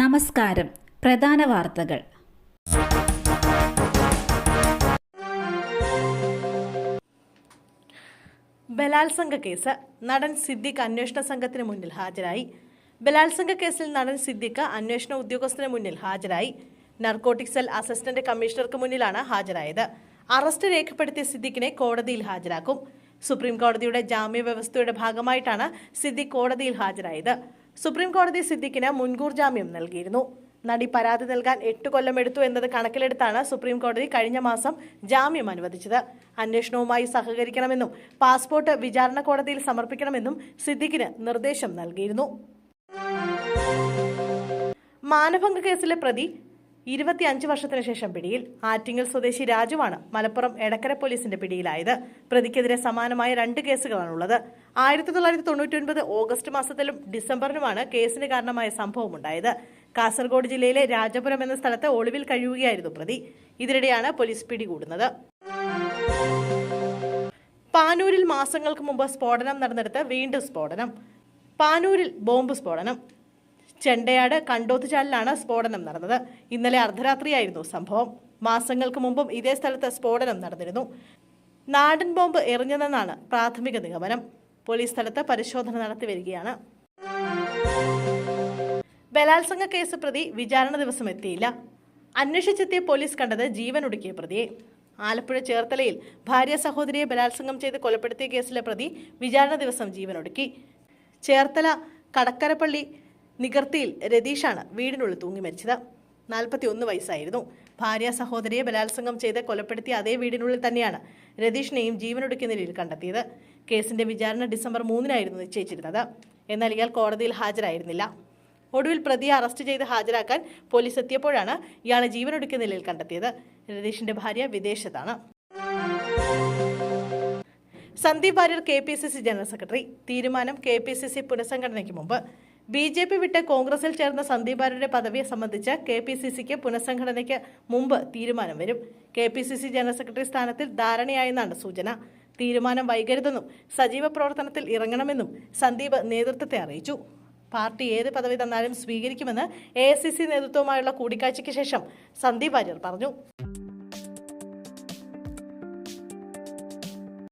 നമസ്കാരം. പ്രധാന വാർത്തകൾ. ബലാത്സംഗ കേസ് നടൻ സിദ്ദിഖ് അന്വേഷണ സംഘത്തിന് മുന്നിൽ ഹാജരായി. ബലാത്സംഗ കേസിൽ നടൻ സിദ്ദിഖ് അന്വേഷണ ഉദ്യോഗസ്ഥന് മുന്നിൽ ഹാജരായി. നർക്കോട്ടിക് സെൽ അസിസ്റ്റന്റ് കമ്മീഷണർക്ക് മുന്നിലാണ് ഹാജരായത്. അറസ്റ്റ് രേഖപ്പെടുത്തിയ സിദ്ദിഖിനെ കോടതിയിൽ ഹാജരാക്കും. സുപ്രീം കോടതിയുടെ ജാമ്യ വ്യവസ്ഥയുടെ ഭാഗമായിട്ടാണ് സിദ്ദിഖ് കോടതിയിൽ ഹാജരായത്. സുപ്രീം കോടതി സിദ്ദിഖിന് മുൻകൂർ ജാമ്യം നൽകിയിരുന്നു. നടി പരാതി നൽകാൻ എട്ട് കൊല്ലം എടുത്തു എന്നത് കണക്കിലെടുത്താണ് സുപ്രീം കോടതി കഴിഞ്ഞ മാസം ജാമ്യം അനുവദിച്ചത്. അന്വേഷണവുമായി സഹകരിക്കണമെന്നും പാസ്പോർട്ട് വിചാരണ കോടതിയിൽ സമർപ്പിക്കണമെന്നും സിദ്ദിഖിന് നിർദ്ദേശം നൽകിയിരുന്നു. മാനഭംഗ കേസിലെ പ്രതി ഇരുപത്തിയഞ്ച് വർഷത്തിന് ശേഷം പിടിയിൽ ആറ്റിങ്ങൽ സ്വദേശി രാജുവാണ് മലപ്പുറം എടക്കര പോലീസിന്റെ പിടിയിലായത്. പ്രതിക്കെതിരെ സമാനമായ രണ്ട് കേസുകളാണുള്ളത്. ആയിരത്തി തൊള്ളായിരത്തി തൊണ്ണൂറ്റി ഓഗസ്റ്റ് മാസത്തിലും ഡിസംബറിലുമാണ് കേസിന് കാരണമായ സംഭവമുണ്ടായത്. കാസർഗോഡ് ജില്ലയിലെ രാജപുരം എന്ന സ്ഥലത്ത് ഒളിവിൽ കഴിയുകയായിരുന്നു പ്രതി. ഇതിനിടെയാണ് പോലീസ് പിടികൂടുന്നത്. പാനൂരിൽ മാസങ്ങൾക്ക് മുമ്പ് സ്ഫോടനം നടന്നെടുത്ത് വീണ്ടും സ്ഫോടനം. പാനൂരിൽ ബോംബ് സ്ഫോടനം. ചെണ്ടയാട് കണ്ടോത്തുചാലിലാണ് സ്ഫോടനം നടന്നത്. ഇന്നലെ അർദ്ധരാത്രിയായിരുന്നു സംഭവം. മാസങ്ങൾക്ക് മുമ്പും ഇതേ സ്ഥലത്ത് സ്ഫോടനം നടന്നിരുന്നു. നാടൻ ബോംബ് എറിഞ്ഞതെന്നാണ് പ്രാഥമിക നിഗമനം. പോലീസ് സ്ഥലത്ത് പരിശോധന നടത്തി വരികയാണ്. ബലാത്സംഗ കേസ് പ്രതി വിചാരണ ദിവസം എത്തിയില്ല. അന്വേഷിച്ചെത്തിയ പോലീസ് കണ്ടത് ജീവൻ ഒടുക്കിയ പ്രതിയെ. ആലപ്പുഴ ചേർത്തലയിൽ ഭാര്യ സഹോദരിയെ ബലാത്സംഗം ചെയ്ത് കൊലപ്പെടുത്തിയ കേസിലെ പ്രതി വിചാരണ ദിവസം ജീവനൊടുക്കി ചേർത്തല കടക്കരപ്പള്ളി നികർത്തിയിൽ രതീഷാണ് വീടിനുള്ളിൽ തൂങ്ങി മരിച്ചത്. നാൽപ്പത്തി ഒന്ന് വയസ്സായിരുന്നു. ഭാര്യ സഹോദരിയെ ബലാത്സംഗം ചെയ്ത് കൊലപ്പെടുത്തിയ അതേ വീടിനുള്ളിൽ തന്നെയാണ് രതീഷിനെയും ജീവനൊടുക്കുന്ന നിലയിൽ കണ്ടെത്തിയത്. കേസിന്റെ വിചാരണ ഡിസംബർ മൂന്നിനായിരുന്നു നിശ്ചയിച്ചിരുന്നത്. എന്നാൽ ഇയാൾ കോടതിയിൽ ഹാജരായിരുന്നില്ല. ഒടുവിൽ പ്രതിയെ അറസ്റ്റ് ചെയ്ത് ഹാജരാക്കാൻ പോലീസ് എത്തിയപ്പോഴാണ് ഇയാളെ ജീവനൊടുക്കുന്ന നിലയിൽ കണ്ടെത്തിയത്. രതീഷിന്റെ ഭാര്യ വിദേശത്താണ്. Sandeep Warrier K P C C general secretary. തീരുമാനം കെ പി സി സി പുനഃസംഘടനയ്ക്ക് മുമ്പ്. ബി ജെ പി വിട്ട് കോൺഗ്രസിൽ ചേർന്ന സന്ദീപാരുടെ പദവിയെ സംബന്ധിച്ച് കെ പി സി സിക്ക് പുനഃസംഘടനയ്ക്ക് മുമ്പ് തീരുമാനം വരും. K P C C general secretary സ്ഥാനത്തിൽ ധാരണയായെന്നാണ് സൂചന. തീരുമാനം വൈകരുതെന്നും സജീവ പ്രവർത്തനത്തിൽ ഇറങ്ങണമെന്നും സന്ദീപ് നേതൃത്വത്തെ അറിയിച്ചു. പാർട്ടി ഏത് പദവി തന്നാലും സ്വീകരിക്കുമെന്ന് എ നേതൃത്വവുമായുള്ള കൂടിക്കാഴ്ചയ്ക്ക് ശേഷം സന്ദീപ് വാര്യർ പറഞ്ഞു.